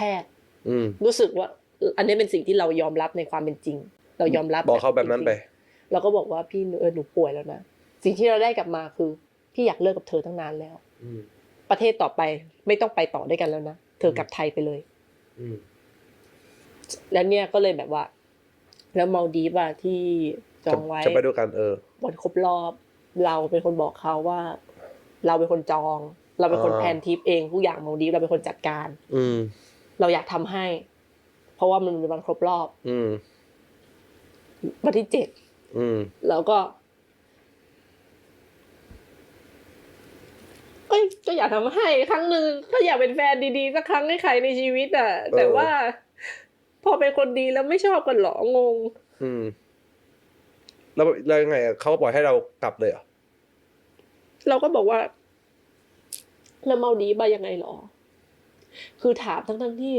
พทย์อืมรู้สึกว่า อันนี้เป็นสิ่งที่เรายอมรับในความเป็นจริง เรายอมรับบอกเขาแบบนั้นไปจริงๆเราก็บอกว่าพี่เออหนูป่วยแล้วนะสิ่งที่เราได้กลับมาคือ พี่อยากเลิกกับเธอตั้งนานแล้วอืมประเทศต่อไปไม่ต้องไปต่อด้วยกันแล้วนะเธอกลับไทยไปเลยอืมแล้วเนี่ยก็เลยแบบว่า แล้วมาดีฟอะที่จองไว้จะไปด้วยกันเออวันครบรอบ เราเป็นคนบอกเขาว่า เราเป็นคนจอง เราเป็นคนอ่าแพลนทริปเองทุกอย่างมาดีฟเราเป็นคนจัดการ อืม เราอยากทำให้ เพราะว่ามันเป็นวันครบรอบ อืมวันที่เจ็ดอืมแล้วก็เอ้ยก็อยากทำให้ ครั้งหนึ่งก็อยากเป็นแฟนดีๆสักครั้งให้ใครในชีวิตอะ แต่ว่า พอเป็นคนดีแล้วไม่ชอบกันเหรองง อืม แล้วแล้วยังไงอะเขาปล่อยให้เรากลับเลยเหรอเราก็บอกว่า แล้วเมาดีบายังไงหรอ คือถามทั้งๆที่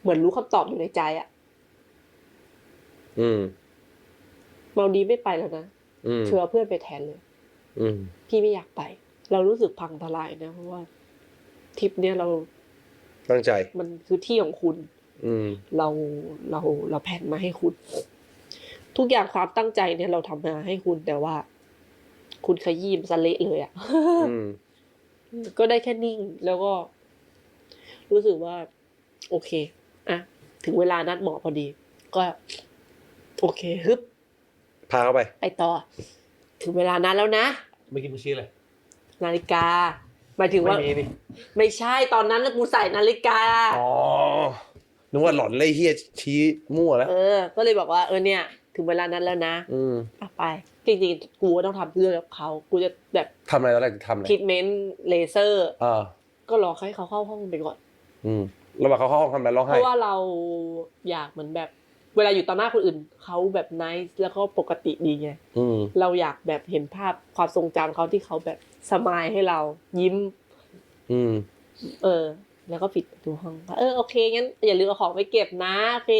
เหมือนรู้คำตอบอยู่ในใจอะอืมเมาดีไม่ไปแล้วนะอืมเธอเอาเพื่อนไปแทนเลย อืมพี่ไม่อยากไป เรารู้สึกพังทลายนะเพราะว่าทริปเนี้ยเราตั้งใจ มันคือที่ของคุณ อืม เราเราเราแผนมาให้คุณ ทุกอย่างความตั้งใจเนี่ยเราทำมาให้คุณแต่ว่า คุณขยี้มนสะเละเลยอะอืมก็ได้แค่นิ่งแล้วก็ รู้สึกว่า โอเคอะถึงเวลานัดหมอพอดี ก็ โอเคฮึบพาเขาไป ไปต่อ ถึงเวลานั้นแล้วนะไม่กินมึงชี้เลยนาฬิกาหมายถึงว่า ไม่มีนี่ไม่ใช่ตอนนั้นน่ะกูใส่นาฬิกา อ๋อนึกว่าหลอนเลยเฮียชี้มั่วแล้ว เออ ก็เลยบอกว่าเออเนี่ย ถึงเวลานั้นแล้วนะอืมอะไป จริงๆ กูก็ต้องทำเรื่องกับเขา กูจะแบบทำอะไรตอนแรกทำอะไรทรีทเมนต์เลเซอร์ อ่าก็รอให้เขาเข้าห้องไปก่อนอืม ระหว่างเขาเข้าห้องทำอะไรร้องเพไห้ราะว่าเราอยากเหมือนแบบ เวลาอยู่ต่อหน้าคนอื่นเขาแบบน c e แล้วก็ปกติดีไงอืมเราอยากแบบเห็นภาพความทรงจำเขาที่เขาแบบสมายให้เรายิ้ม อืมเออ แล้วก็ปิดประตูห้องเออโอเคงั้นอย่าลืมเอาของไปเก็บนะโอเค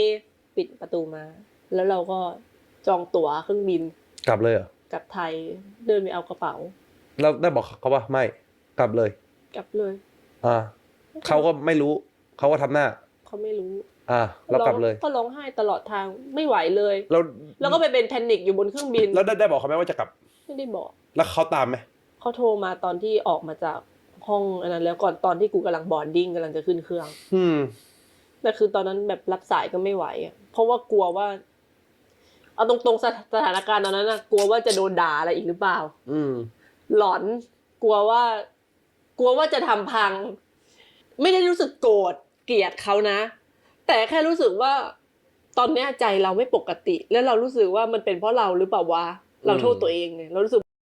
ปิดประตูมา แล้วเราก็จองตั๋วเครื่องบินกลับเลยเหรอกลับไทยเดินไปเอากระเป๋าแล้วได้บอกเขาว่าไม่ กลับเลย กลับเลย อ่า เขาก็ไม่รู้ เขาก็ทำหน้า เขาไม่รู้อ่าเรากลับเลย ก็ร้องไห้ตลอดทางไม่ไหวเลย แล้วแล้วก็ไปเป็นแพนิคอยู่บนเครื่องบินแล้วได้ได้บอกเขาไหมว่าจะกลับ ไม่ได้บอก แล้วเขาตามไหมเขาโทรมาตอนที่ออกมาจากห้องอันนั้นแล้วก่อนตอนที่กูกำลังบอร์ดดิ้งกำลังจะขึ้นเครื่อง อืม แต่คือตอนนั้นแบบรับสายก็ไม่ไหวอะเพราะว่ากลัวว่า เอาตรงๆสถสถานการณ์ตอนนั้นนะกลัวว่าจะโดนด่าอะไรอีกหรือเปล่า อืม หลอน กลัวว่า กลัวว่าจะทำพัง ไม่ได้รู้สึกโกรธเกลียดเขานะ แต่แค่รู้สึกว่าตอนเนี้ยใจเราไม่ปกติ แล้วเรารู้สึกว่ามันเป็นเพราะเราหรือเปล่าวะเราโทษตัวเองไงเรารู้สึก